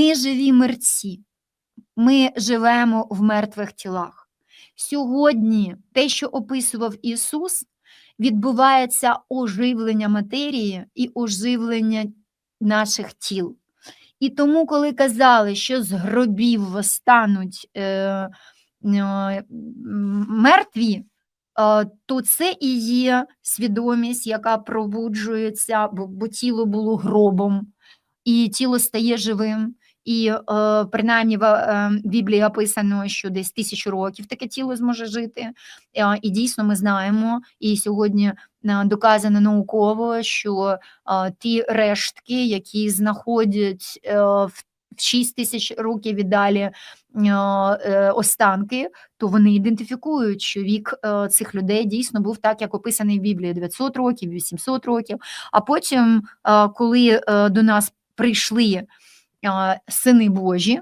Ми живі мерці, ми живемо в мертвих тілах. Сьогодні те, що описував Ісус, відбувається оживлення матерії і оживлення наших тіл. І тому, коли казали, що з гробів восстануть е, е, мертві, е, то це і є свідомість, яка пробуджується, бо тіло було гробом, і тіло стає живим. І е, принаймні в е, Біблії описано, що десь тисячу років таке тіло зможе жити. Е, і дійсно ми знаємо, і сьогодні доказано науково, що ті рештки, які знаходять в 6 тисяч років і далі останки, то вони ідентифікують, що вік цих людей дійсно був так, як описаний в Біблії 900 років, 800 років. А потім, коли до нас прийшли сини Божі,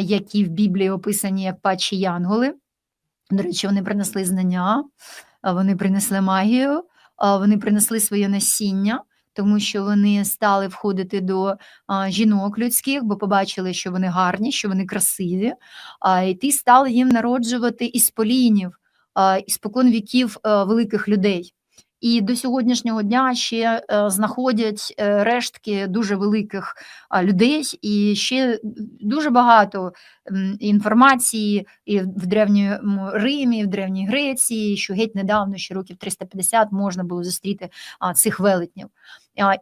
які в Біблії описані як пачі янголи. До речі, вони принесли знання, вони принесли магію, вони принесли своє насіння, тому що вони стали входити до жінок людських, бо побачили, що вони гарні, що вони красиві, а, і ті стали їм народжувати із полінів, а, іспокон віків а, великих людей. І до сьогоднішнього дня ще е, знаходять е, рештки дуже великих людей, і ще дуже багато інформації і в древньому Римі, і в Древній Греції, що геть недавно, ще років 350, можна було зустріти цих велетнів.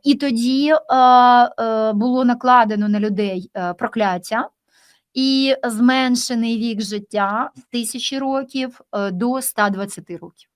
І тоді е, було накладено на людей прокляття. І зменшений вік життя з тисячі років до 120 років.